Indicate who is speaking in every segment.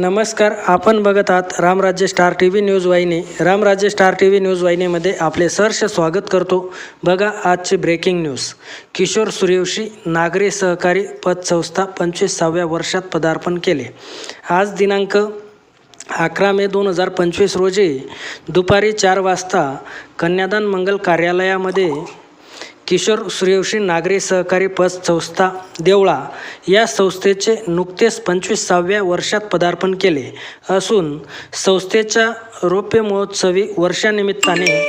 Speaker 1: नमस्कार आपण बघत आहात Ramrajya star T V news वाहिनी. Ramrajya star T V news वाहिनीमध्ये आपले सहर्ष स्वागत करतो. बघा आजची ब्रेकिंग न्यूज. किशोर सूर्यवंशी नागरी सहकारी पतसंस्था पंचवीसाव्या वर्षात पदार्पण केले. आज दिनांक अकरा मे दोन हजार पंचवीस रोजी दुपारी चार वाजता कन्यादान मंगल कार्यालयामध्ये किशोर सूर्यवंशी नागरी सहकारी पतसंस्था देवळा या संस्थेचे नुकतेच पंचवीसाव्या वर्षात पदार्पण केले असून संस्थेच्या रौप्य महोत्सवी वर्षानिमित्ताने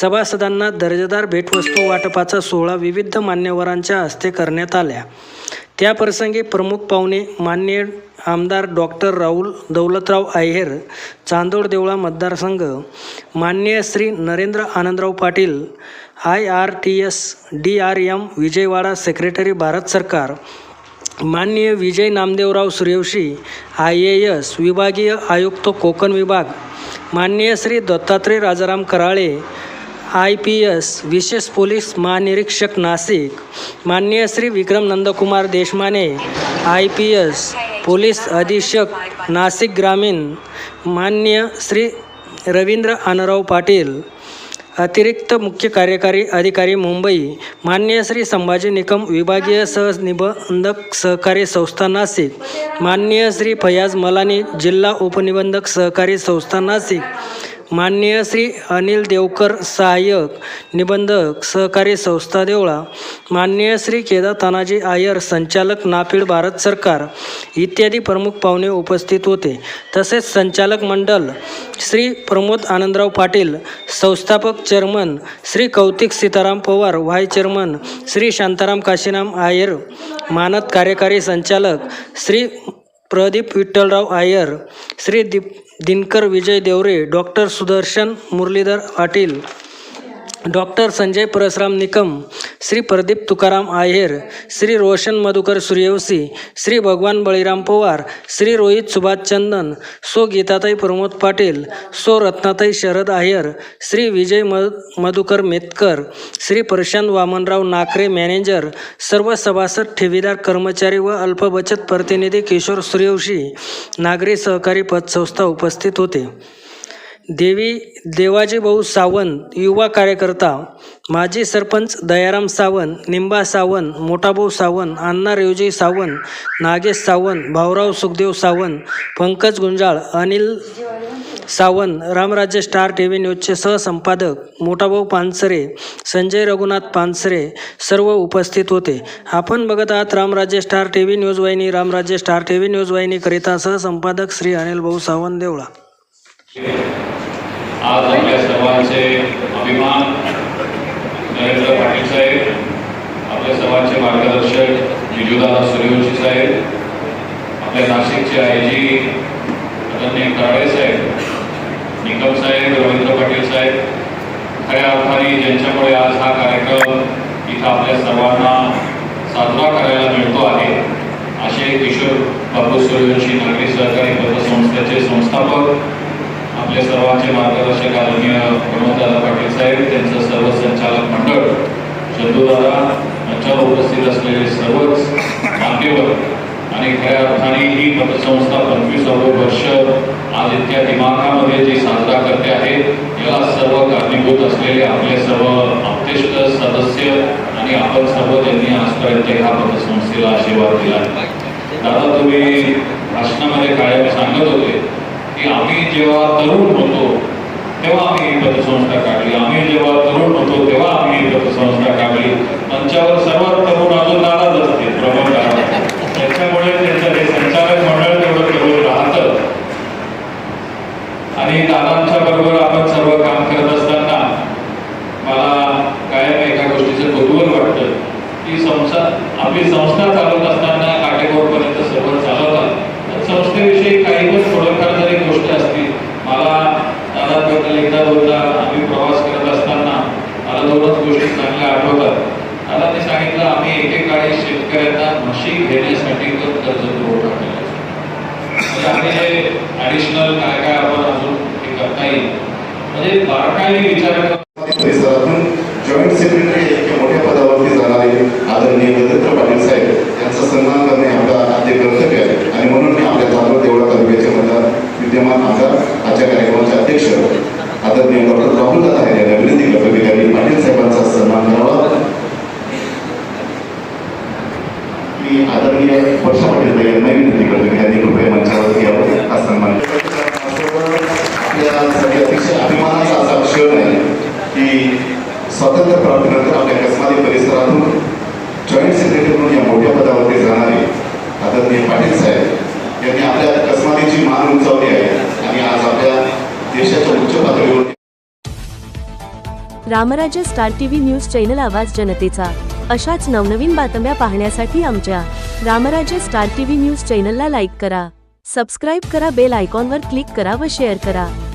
Speaker 1: सभासदांना दर्जेदार भेटवस्तू वाटपाचा सोहळा विविध मान्यवरांच्या हस्ते करण्यात आल्या. त्याप्रसंगी प्रमुख पाहुणे मान्य आमदार डॉक्टर राहुल दौलतराव आहेर चांदोड देवळा मतदारसंघ मान्य Shri Narendra Anandrao Patil I R T S D R M Vijayawada secretary Bharat सरकार. माननीय Vijay Namdevrao Suryavanshi I A S विभागीय आयुक्त कोकण विभाग. माननीय Shri Dattatray Rajaram Karale I P S विशेष पोलीस महानिरीक्षक नाशिक. माननीय Shri Vikram Nandkumar Deshmane I P S police अधीक्षक नाशिक ग्रामीण. मान्य श्री रवींद्र आनराव पाटील अतिरिक्त मुख्य कार्यकारी अधिकारी मुंबई मान्य श्री संभाजी निकम विभागीय सहनिबंधक सहकारी संस्था नाशिक मान्य श्री फयाज मलानी जिल्हा उपनिबंधक सहकारी संस्था नाशिक माननीय श्री अनिल देवकर सहाय्यक निबंधक सहकारी संस्था देवळा माननीय श्री केदार तानाजी आयर संचालक नाफिड भारत सरकार इत्यादी प्रमुख पाहुणे उपस्थित होते. तसेच संचालक मंडळ श्री प्रमोद आनंदराव पाटील संस्थापक chairman Shri Kautik Sitaram Pawar vice chairman Shri Shantaram Kashiram Ayer मानद कार्यकारी संचालक श्री प्रदीप विठ्ठलराव आयर श्री दीप दिनकर विजय देवरे डॉक्टर सुदर्शन मुरलीधर पाटील डॉक्टर संजय परसराम निकम श्री प्रदीप तुकाराम आहेर श्री रोशन मधुकर सूर्यवंशी श्री भगवान बळीराम पवार श्री रोहित सुभाष चंदन सो गीताताई प्रमोद पाटील सो रत्नाताई शरद आहेर श्री विजय म मधुकर मेतकर श्री प्रशांत वामनराव नाकरे मॅनेजर सर्व सभासद ठेवीदार कर्मचारी व अल्पबचत प्रतिनिधी किशोर सूर्यवंशी नागरी सहकारी पतसंस्था उपस्थित होते. देवी देवाजी भाऊ सावंत युवा कार्यकर्ता माजी sarpanch Dayaram Sawant Nimba Sawant Mothabhau Sawant Anna Revji Sawant Nagesh Sawant Bhaurao Sukhdev Sawant Pankaj Gunjal Anil Sawant Ramrajya star T V न्यूजचे सहसंपादक मोठाभाऊ पानसरे संजय रघुनाथ पानसरे सर्व उपस्थित होते. आपण बघत आहात Ramrajya star T V news वाहिनी Ramrajya star T V news वाहिनीकरिता सहसंपादक श्री अनिल भाऊ सावंत देवळा.
Speaker 2: आज आपल्या सर्वांचे अभिमान नरेंद्र पाटील साहेब आपल्या सर्वांचे मार्गदर्शक जिजूदादा सूर्यवंशी साहेब आपल्या नाशिकचे आय जी आदरणीय कराळे साहेब निकम साहेब रवींद्र पाटील साहेब खऱ्या अर्थाने ज्यांच्यामुळे आज हा कार्यक्रम इथं आपल्या सर्वांना साजरा करायला मिळतो आहे असे किशोर बापू सूर्यवंशी नागरी सहकारी पतसंस्थेचे संस्थापक आपले सर्वांचे मार्गदर्शक आदरणीय प्रमोददादा पाटील साहेब त्यांचं सर्व संचालक मंडळ चंदूदादा मंचावर उपस्थित असलेले सर्वच मान्यवर आणि खऱ्या अर्थाने ही पतसंस्था पंचवीसावं वर्ष आज इतक्या दिमागामध्ये जे साजरा करते आहे याला सर्व कारणीभूत असलेले आपले सर्व आप्तेष्ट सदस्य आणि आपण सर्व त्यांनी आजपर्यंत ह्या पतसंस्थेला आशीर्वाद दिला दादा तुम्ही भाषणामध्ये कायम सांगत होते जेव्हा तरुण होतो तेव्हा आम्ही ही पतसंस्था काढली. आम्ही जेव्हा तरुण होतो तेव्हा आम्ही ही पतसंस्था काढली. मंचावर सर्वात तरुण अजून नाराज असते प्रमोद त्याच्यामुळे त्यांचं हे संचालक मंडळ तेवढं तरुण राहतं. आणि दादांच्या बरोबर आपण सर्व काम करत असताना मला कायम एका गोष्टीचं कुतूहल वाटतं की संस्था आपली संस्था चालवत असताना केंद्रावरला आम्ही प्रवास करत असताना मला दोनच गोष्टी चांगल्या आठवतात. मला ते सांगितलं आम्ही एकेकाळी शेतकऱ्यांना म्हशी घेण्यासाठी पण कर्ज पुरवठा केला म्हणजे आम्ही हे ॲडिशनल काय काय आपण अजून हे करता येईल. म्हणजे बारकाईने विचार
Speaker 3: जॉईंट सेक्रेटरी मोठ्या पदावरती जाणारे आदरणीय दत्त पाटील साहेब यांचा सन्मान वर्षा पाटील यांना विनंती करतो की त्यांनी कृपया मंचावरती यावं हा सन्मान आपल्यासाठी अतिशय अभिमानाचा असा क्षण आहे की स्वातंत्र्य प्राप्तीनंतर आपल्या कसमादी परिसरातून जॉईंट सेक्रेटरी म्हणून या मोठ्या पदावरती जाणारे आदरणीय पाटील साहेब यांनी आपल्या कसमादीची मान उंचावली आहे आणि आज आपल्या देशाच्या उच्च पातळीवर
Speaker 4: Ramrajya star TV news channel आवाज जनतेचा. अशाच नवनवीन बातम्या पाहण्यासाठी आमच्या रामराज्य स्टार टीव्ही न्यूज चॅनलला लाईक करा. सबस्क्राईब करा बेल आयकॉनवर क्लिक करा व शेअर करा.